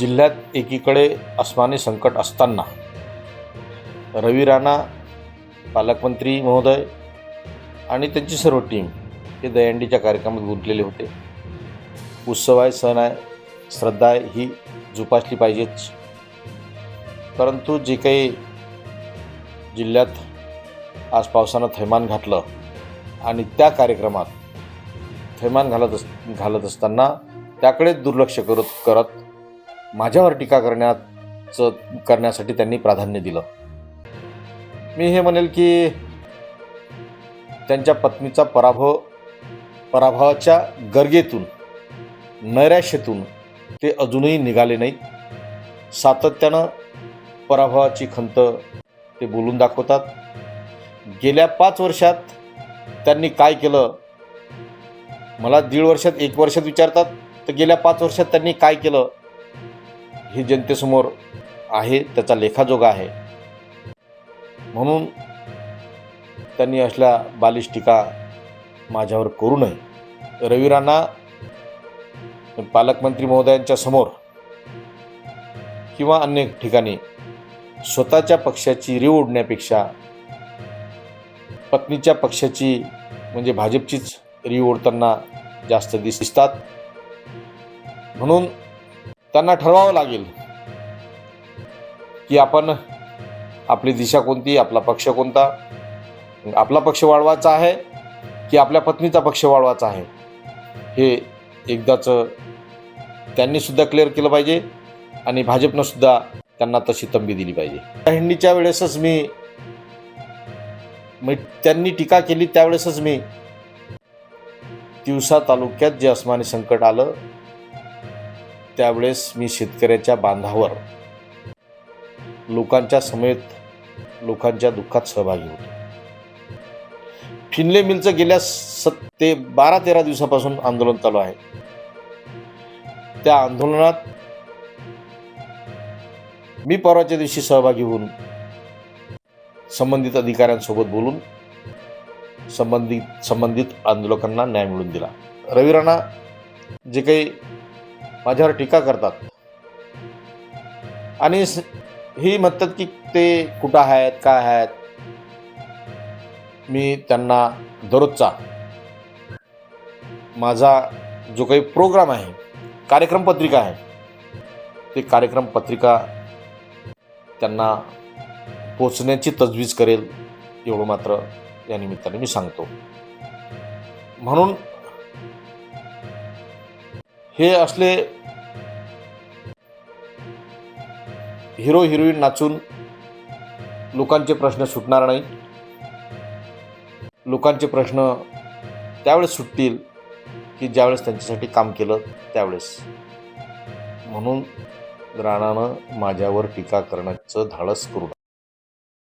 जिल्ह्यात एकीकडे अस्मानी संकट असताना रवी राणा पालकमंत्री महोदय आणि त्यांची सर्व टीम हे दयांडीच्या कार्यक्रमात गुंतलेले होते. उत्सव आहे सण आहे श्रद्धा आहे ही जोपासली पाहिजेच. परंतु जे काही जिल्ह्यात आज पावसानं थैमान घातलं आणि त्या कार्यक्रमात थैमान घालत अस घालत असताना त्याकडे दुर्लक्ष करत करत माझ्यावर टीका करण्याचं करण्यासाठी त्यांनी प्राधान्य दिलं. मी हे म्हणेल की त्यांच्या पत्नीचा पराभव पराभवाच्या गर्गेतून नैराश्यतून ते अजूनही निघाले नाहीत. सातत्यानं पराभवाची खंत ते बोलून दाखवतात. गेल्या पाच वर्षात त्यांनी काय केलं? मला दीड वर्षात एक वर्षात विचारतात तर गेल्या पाच वर्षात त्यांनी काय केलं? हे जनतेसमोर आहे त्याचा लेखाजोगा आहे. म्हणून त्यांनी असल्या बालिश टीका माझ्यावर करू नये. रवी राणा पालकमंत्री महोदयांच्या समोर किंवा अन्य ठिकाणी स्वतःच्या पक्षाची रिव ओढण्यापेक्षा पत्नीच्या पक्षाची म्हणजे भाजपचीच रिव ओढताना जास्त दिसतात. म्हणून त्यांना ठरवावं लागेल की आपण आपली दिशा कोणती आपला पक्ष कोणता. आपला पक्ष वाढवायचा आहे की आपल्या पत्नीचा पक्ष वाढवायचा आहे? हे एकदाच त्यांनी सुद्धा क्लिअर केलं पाहिजे आणि भाजपनं सुद्धा त्यांना तशी तंबी दिली पाहिजे. हिंडीच्या वेळेसच मी मी त्यांनी टीका केली त्यावेळेसच मी तिवसा तालुक्यात जे अस्मानी संकट आलं त्यावेळेस मी शेतकऱ्याच्या बांधावर लोकांच्या समेत लोकांच्या दुःखात सहभागी होतो. फिनले मिलचं गेल्या सत ते बारा तेरा दिवसापासून आंदोलन चालू आहे. त्या आंदोलनात मी परवाच्या दिवशी सहभागी होऊन संबंधित अधिकाऱ्यांसोबत बोलून संबंधित संबंधित आंदोलकांना न्याय मिळवून दिला. रवी राणा जे काही माझ्यावर टीका करतात. आणि ही म्हणतात की ते कुठं आहेत काय आहेत मी त्यांना दररोजचा माझा जो काही प्रोग्राम आहे कार्यक्रम पत्रिका आहे ते कार्यक्रम पत्रिका त्यांना पोचण्याची तजवीज करेल एवढं मात्र या निमित्ताने मी सांगतो. म्हणून हे असले हिरो हिरोईन नाचून लोकांचे प्रश्न सुटणार नाही. लोकांचे प्रश्न त्यावेळेस सुटतील की ज्यावेळेस त्यांच्यासाठी काम केलं त्यावेळेस. म्हणून राणानं माझ्यावर टीका करण्याचं धाडस करू